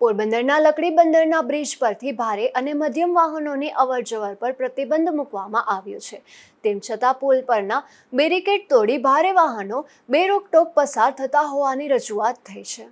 પોરબંદરના લકડી બંદરના બ્રિજ પરથી ભારે અને મધ્યમ વાહનોની અવરજવર પર પ્રતિબંધ મૂકવામાં આવ્યો છે. તેમ છતાં પુલ પરના બેરિકેડ તોડી ભારે વાહનો બેરોકટોક પસાર થતા હોવાની રજૂઆત થઈ છે.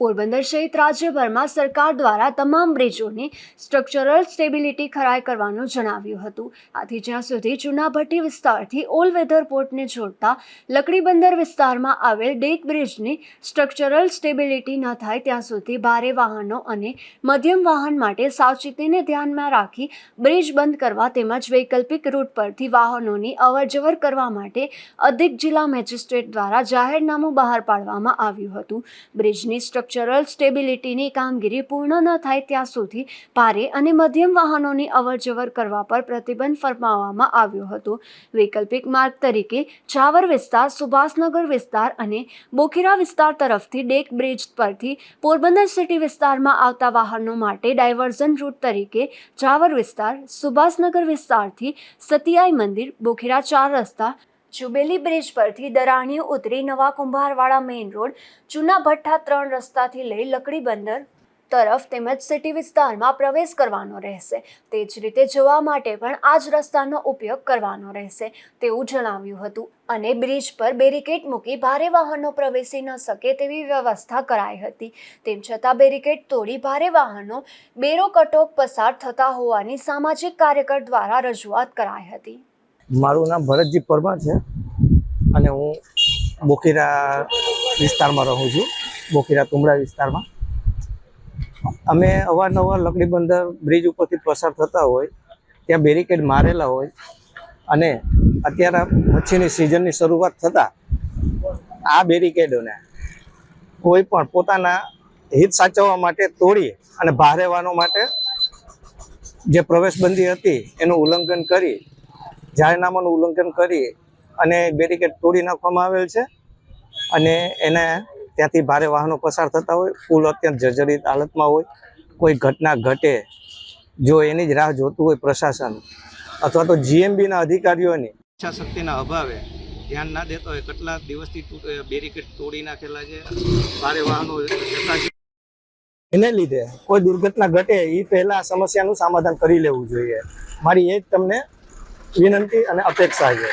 પોરબંદર સહિત રાજ્યભરમાં સરકાર દ્વારા તમામ બ્રિજોની સ્ટ્રક્ચરલ સ્ટેબિલિટી ખરાઈ કરવાનું જણાવ્યું હતું. આથી જ્યાં સુધી જૂનાભટ્ટી વિસ્તારથી ઓલ વેધર પોર્ટને જોડતા લકડી બંદર વિસ્તારમાં આવેલ ડેક બ્રિજની સ્ટ્રક્ચરલ સ્ટેબિલિટી ન થાય, ત્યાં સુધી ભારે વાહનો અને મધ્યમ વાહન માટે સાવચેતીને ધ્યાનમાં રાખી બ્રિજ બંધ કરવા તેમજ વૈકલ્પિક રૂટ પરથી વાહનોની અવરજવર કરવા માટે અધિક જિલ્લા મેજિસ્ટ્રેટ દ્વારા જાહેરનામું બહાર પાડવામાં આવ્યું હતું. બ્રિજની સ્ટ્રક્ચરલ સ્ટેબિલિટીની કામગીરી પૂર્ણ ન થાય ત્યાં સુધી ભારે અને મધ્યમ વાહનોની અવરજવર કરવા પર પ્રતિબંધ ફરમાવવામાં આવ્યો હતો. વૈકલ્પિક માર્ગ તરીકે ચાવર વિસ્તાર, સુભાષનગર વિસ્તાર અને બોખીરા વિસ્તાર તરફથી ડેક બ્રિજ પરથી પોરબંદર સિટી વિસ્તારમાં આવતા વાહનો માટે ડાયવર્ઝન રૂટ તરીકે ચાવર વિસ્તાર, સુભાષનગર વિસ્તારથી સતિયાઈ મંદિર, બોખીરા ચાર રસ્તા જુબેલી બ્રિજ પરથી દરાણી ઉતરી નવા કુંભારવાડા મેઇન રોડ જૂના ભઠ્ઠા ત્રણ રસ્તાથી લઈ લકડી બંદર તરફ તેમજ સિટી વિસ્તારમાં પ્રવેશ કરવાનો રહેશે. તે જ રીતે જવા માટે પણ આ જ રસ્તાનો ઉપયોગ કરવાનો રહેશે તેવું જણાવ્યું હતું અને બ્રિજ પર બેરિકેડ મૂકી ભારે વાહનો પ્રવેશી ન શકે તેવી વ્યવસ્થા કરાઈ હતી. તેમ છતાં બેરિકેડ તોડી ભારે વાહનો બેરો કટોક પસાર થતા હોવાની સામાજિક કાર્યકર દ્વારા રજૂઆત કરાઈ હતી. મારું નામ ભરતજી પરમાર છે અને હું બોખીરા વિસ્તારમાં રહું છું, બોખીરા તુમડા વિસ્તારમાં. અમે અવારનવાર લકડી બંદર બ્રિજ ઉપરથી પસાર થતા હોય, ત્યાં બેરિકેડ મારેલા હોય અને અત્યારે મચ્છીની સિઝનની શરૂઆત થતાં આ બેરિકેડોને કોઈ પણ પોતાના હિત સાચવવા માટે તોડી અને ભારે માટે જે પ્રવેશબંધી હતી એનું ઉલ્લંઘન કરી જાહેરનામાનું ઉલ્લંઘન કરી અને બેરિકેડ તોડી નાખવામાં આવેલ છે. અને એને ત્યાંથી ભારે વાહનો પસાર થતા હોય પુલ અત્યંત જર્જરિત હાલતમાં હોય. કોઈ ઘટના ઘટે જો એની જ રાહ જોતું હોય પ્રશાસન અથવા તો જીએમબીના અધિકારીઓની. ઈચ્છા શક્તિના અભાવે ધ્યાન ના દેતા હોય કેટલા દિવસથી બેરિકેડ તોડી નાખેલા છે ભારે વાહનો જતા છે. એને લીધે કોઈ દુર્ઘટના ઘટે એ પહેલા સમસ્યાનું સમાધાન કરી લેવું જોઈએ. મારી એ જ તમને વિનંતી અને અપેક્ષા છે.